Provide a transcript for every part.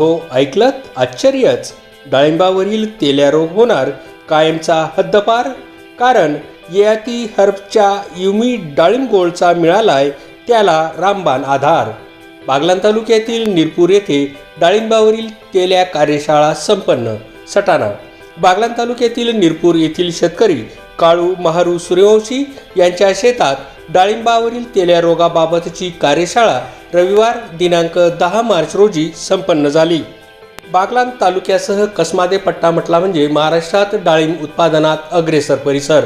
अहो ऐकलत? आश्चर्यच. डाळिंबावरील तेल्या रोग होणार कायमचा हद्दपार? कारण ययाती हर्बच्या युमी डाळिंब गोळचा मिळालाय त्याला रामबाण आधार. बागलान तालुक्यातील निरपूर येथे डाळिंबावरील तेल्या कार्यशाळा संपन्न. सटाणा. बागलान तालुक्यातील निरपूर येथील शेतकरी काळू महारू सूर्यवंशी यांच्या शेतात डाळिंबावरील तेल्या रोगाबाबतची कार्यशाळा रविवार दिनांक दहा मार्च रोजी संपन्न झाली. बागलान तालुक्यासह कसमादे पट्टा म्हटला म्हणजे महाराष्ट्रात डाळिंब उत्पादनात अग्रेसर परिसर.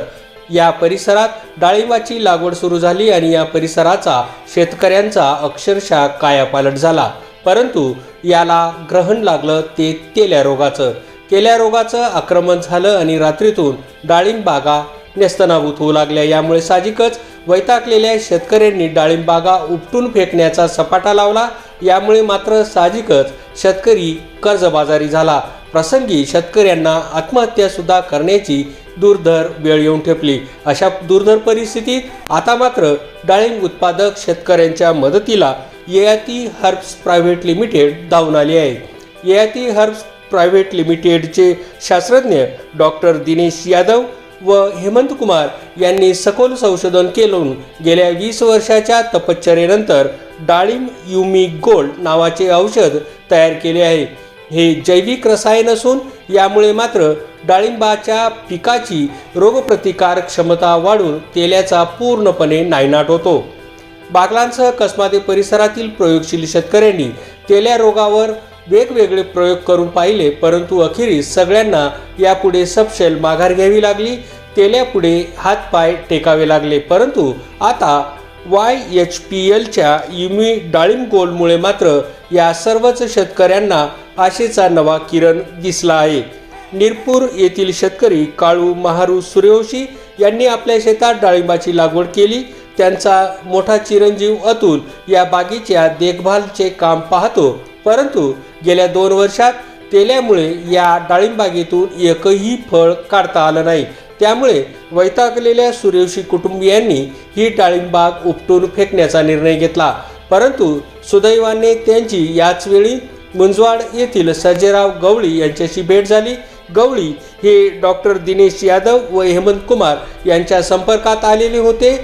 या परिसरात डाळिंबाची लागवड सुरू झाली आणि या परिसराचा शेतकऱ्यांचा अक्षरशः कायापालट झाला. परंतु याला ग्रहण लागलं ते तेल्या रोगाचं. तेल्या रोगाचं आक्रमण झालं आणि रात्रीतून डाळिंब बागा नेस्तनाभूत होऊ लागल्या. यामुळे साहजिकच वैतागलेल्या शेतकऱ्यांनी डाळिंबागा उपटून फेकण्याचा सपाटा लावला. यामुळे मात्र साहजिकच शेतकरी कर्जबाजारी झाला. प्रसंगी शेतकऱ्यांना आत्महत्या सुद्धा करण्याची दुर्धर वेळ येऊन ठेपली. अशा दुर्धर परिस्थितीत आता मात्र डाळिंब उत्पादक शेतकऱ्यांच्या मदतीला ययाती हर्ब्स प्रायव्हेट लिमिटेड धावून आली आहे. ययाती हर्ब्स प्रायव्हेट लिमिटेडचे शास्त्रज्ञ डॉक्टर दिनेश यादव व हेमंत कुमार यांनी सखोल संशोधन केलून गेल्या वीस वर्षाच्या तपश्चर्येनंतर डाळिंब युमी गोल्ड नावाचे औषध तयार केले आहे. हे जैविक रसायन असून यामुळे मात्र डाळिंबाच्या पिकाची रोगप्रतिकारक क्षमता वाढून तेल्याचा पूर्णपणे नायनाट होतो. बागलांसह कसमादे परिसरातील प्रयोगशील शेतकऱ्यांनी तेल्या रोगावर वेगवेगळे प्रयोग करून पाहिले परंतु अखेरीस सगळ्यांना यापुढे सपशेल माघार घ्यावी लागली तेल्यापुढे हातपाय टेकावे लागले. परंतु आता वाय एच पी एलच्या युमी डाळिंब गोलमुळे मात्र या सर्वच शेतकऱ्यांना आशेचा नवा किरण दिसला आहे. निरपूर येथील शेतकरी काळू महारू सूर्यवंशी यांनी आपल्या शेतात डाळिंबाची लागवड केली. त्यांचा मोठा चिरंजीव अतुल या बागेच्या देखभालचे काम पाहतो. परंतु गेल्या दोन वर्षात तेल्यामुळे या डाळिंबागेतून एकही फळ काढता आलं नाही. त्यामुळे वैतागलेल्या सूर्यवंशी कुटुंबियांनी ही डाळिंबाग उपटून फेकण्याचा निर्णय घेतला. परंतु सुदैवाने त्यांची याच वेळी मुंजवाड येथील सजेराव गवळी यांच्याशी भेट झाली. गवळी हे डॉक्टर दिनेश यादव व हेमंत कुमार यांच्या संपर्कात आलेले होते.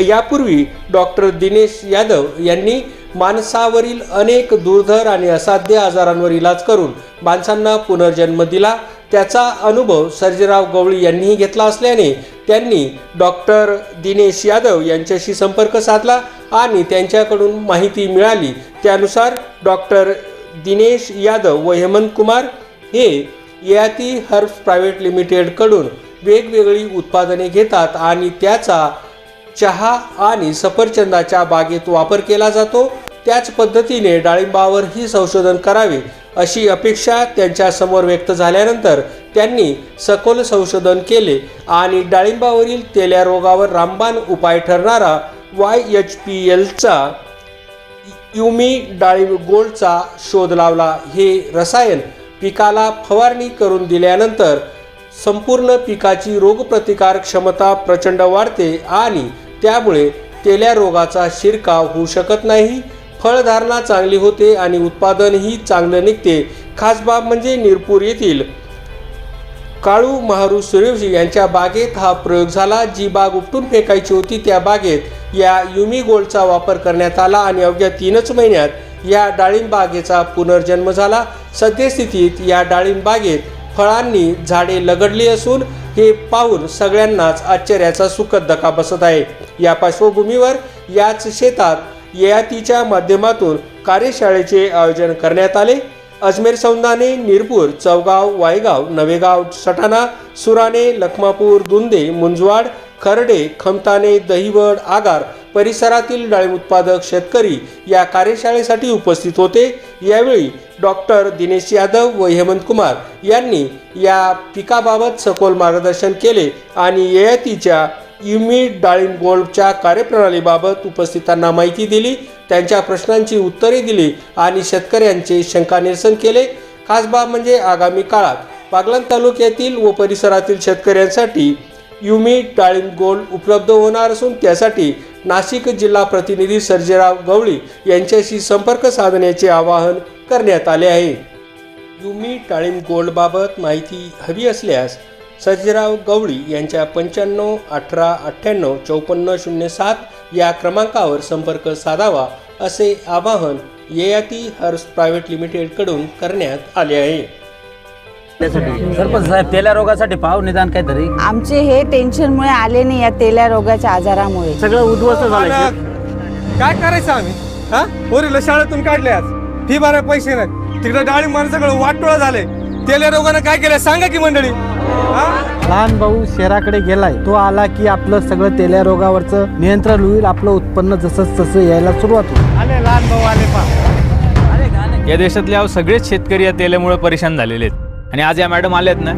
यापूर्वी डॉक्टर दिनेश यादव यांनी माणसावरील अनेक दुर्धर आणि असाध्य आजारांवर इलाज करून माणसांना पुनर्जन्म दिला. त्याचा अनुभव सर्जेराव गवळी यांनीही घेतला असल्याने त्यांनी डॉक्टर दिनेश यादव यांच्याशी संपर्क साधला आणि त्यांच्याकडून माहिती मिळाली. त्यानुसार डॉक्टर दिनेश यादव व हेमंत कुमार हे याती हर्ब्स प्रायव्हेट लिमिटेडकडून वेगवेगळी उत्पादने घेतात आणि त्याचा चहा आणि सफरचंदाच्या बागेत वापर केला जातो. त्याच पद्धतीने डाळिंबावर ही संशोधन करावे अशी अपेक्षा त्यांच्यासमोर व्यक्त झाल्यानंतर त्यांनी सखोल संशोधन केले आणि डाळिंबावरील तेल्या रोगावर रामबाण उपाय ठरणारा वाय एच पी एलचा युमी डाळिंब गोल्डचा शोध लावला. हे रसायन पिकाला फवारणी करून दिल्यानंतर संपूर्ण पिकाची रोगप्रतिकार क्षमता प्रचंड वाढते आणि त्यामुळे तेल्या रोगाचा शिरकाव होऊ शकत नाही. फळधारणा चांगली होते आणि उत्पादनही चांगलं निघते. खास बाब म्हणजे निरपूर येथील काळू महारू सूर्यवंशी यांच्या बागेत हा प्रयोग झाला. जी बाग उपटून फेकायची होती त्या बागेत या युमी गोल्डचा वापर करण्यात आला आणि अवघ्या तीनच महिन्यात या डाळिंब बागेचा पुनर्जन्म झाला. सद्यस्थितीत या डाळिंब बागेत फळांनी झाडे लगडली असून हे पाहून सगळ्यांनाच आश्चर्याचा सुखद धक्का बसत आहे. या पार्श्वभूमीवर याच शेतात ययातीच्या माध्यमातून कार्यशाळेचे आयोजन करण्यात आले. अजमेर सौंदाने निरपूर चौगाव वायगाव नवेगाव सटाणा सुराणे लखमापूर दुंदे मुंजवाड खर्डे खमताने दहिवड आगार परिसरातील डाळिंब उत्पादक शेतकरी या कार्यशाळेसाठी उपस्थित होते. यावेळी डॉक्टर दिनेश यादव व हेमंत कुमार यांनी या पिकाबाबत सखोल मार्गदर्शन केले आणि ययातीच्या युमी डाळिंब गोल्डच्या कार्यप्रणालीबाबत उपस्थितांना माहिती दिली. त्यांच्या प्रश्नांची उत्तरे दिली आणि शेतकऱ्यांचे शंका निरसन केले. खास बाब म्हणजे आगामी काळात पागलन तालुक्यातील व परिसरातील शेतकऱ्यांसाठी युमी डाळिंब गोल्ड उपलब्ध होणार असून त्यासाठी नाशिक जिल्हा प्रतिनिधी सर्जेराव गवळी यांच्याशी संपर्क साधण्याचे आवाहन करण्यात आले आहे. युमी डाळिंब गोल्डबाबत माहिती हवी असल्यास सर्जेराव गवळी यांच्या पंच्याण्णव अठरा अठ्ठ्याण्णव चौपन्न शून्य सात या क्रमांकावर संपर्क साधावा असे आवाहन ययाती हर्स प्रायव्हेट लिमिटेडकडून करण्यात आले आहे. सरपंच साहेब तेल्या रोगासाठी पाव निदान काहीतरी? आमचे हे टेन्शनमुळे आले नाही या तेल्या रोगाच्या आजारामुळे. सगळं उद्ध्वस्त झालं काय करायचं आम्ही? हा? पोरीला शाळेतून काढले आज. फी भराय पैसे नाही तिकडे डाळी माणसं सगळं वाटोळा झाले तेल्या रोगानं काय केलं सांगा की मंडळी? हा? लहान भाऊ शहराकडे गेलाय. तो आला की आपलं सगळं तेल्या रोगावरचं नियंत्रण होईल आपलं उत्पन्न जसं तसं यायला सुरुवात होईल. आले लहान भाऊ आले पा या देशातले अहो सगळेच शेतकरी या तेलामुळे परेशान झालेले आहेत. आणि आज या मॅडम आल्यात ना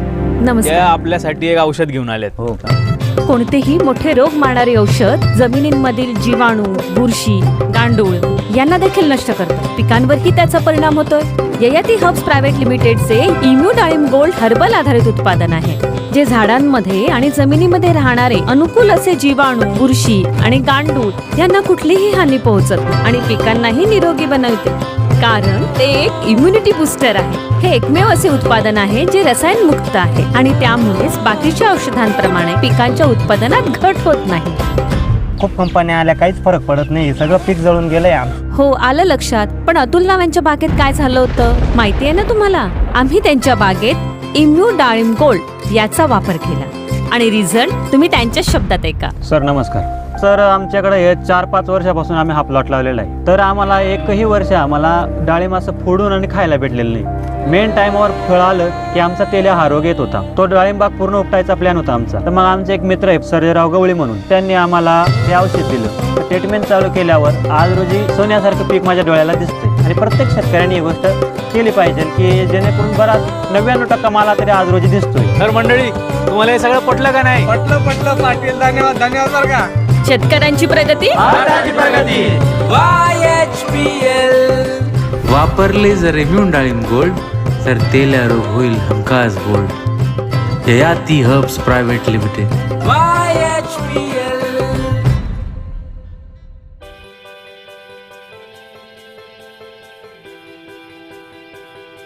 नमस्कार. आपल्यासाठी एक औषध घेऊन आल्यात. हो. का कोणतेही मोठे रोग मारणारे औषध जमिनींमधील जीवाणू बुरशी गांडूळ यांना देखील नष्ट करतं पिकांवरही त्याचा परिणाम होतोय. ययाती हब्स प्रायव्हेट लिमिटेडचे इम्यू डाळिंब गोल्ड हर्बल आधारित उत्पादन आहे जे झाडांमध्ये आणि जमिनीमध्ये राहणारे अनुकूल असे जीवाणू बुरशी आणि गांडूळ यांना कुठलीही हानी पोहोचत नाही आणि पिकांनाही निरोगी बनवते. कारण ते एक इम्युनिटी बुस्टर आहे. हे एकमेव असे उत्पादन आहे जे रसायन मुक्त आहे आणि त्यामुळेच बाकीच्या औषधांप्रमाणे पिकांच्या उत्पादनात घट होत नाही. खूप कंपन्या आल्या काहीच फरक पडत नाही. सगळं पीक जळून गेलंय आम हो आलं लक्षात. पण अतुल नावांच्या बागेत काय झालं होतं? माहिती आहे ना तुम्हाला? आम्ही त्यांच्या बागेत इम्यू डाळिंब गोल्ड याचा वापर केला. आणि रिझल्ट तुम्ही त्यांच्याच शब्दात ऐका. सर नमस्कार. सर आमच्याकडे हे चार पाच वर्षापासून आम्ही हा प्लॉट लावलेला आहे. तर आम्हाला एकही वर्ष आम्हाला डाळिंब असं फोडून आणि खायला भेटलेलं नाही. मेन टाइमवर फळ आलं की आमचा तेल्या हा रोग येत होता. तो डाळिंबाग पूर्ण उपटायचा प्लॅन होता आमचा. तर मग आमचे एक मित्र आहे सर्जेराव गवळी म्हणून. त्यांनी आम्हाला हे औषध दिलं. ट्रीटमेंट चालू केल्यावर आज रोजी सोन्यासारखं पीक माझ्या डोळ्याला दिसतंय. आणि प्रत्येक शेतकऱ्यांनी ही गोष्ट केली पाहिजे की जेणेकरून बराच नव्याण्णव टक्का मला तरी आज रोजी दिसतोय. तर मंडळी तुम्हाला हे सगळं पटलं का नाही? पटलं पटलं पाटील. धन्यवाद. धन्यवाद बरं का. शेतकऱ्यांची प्रगती? वापरले जर इम्युन डाळिंब गोल्ड तर तेल्या रोग होईल हमखास gold. Yayati herbs private limited.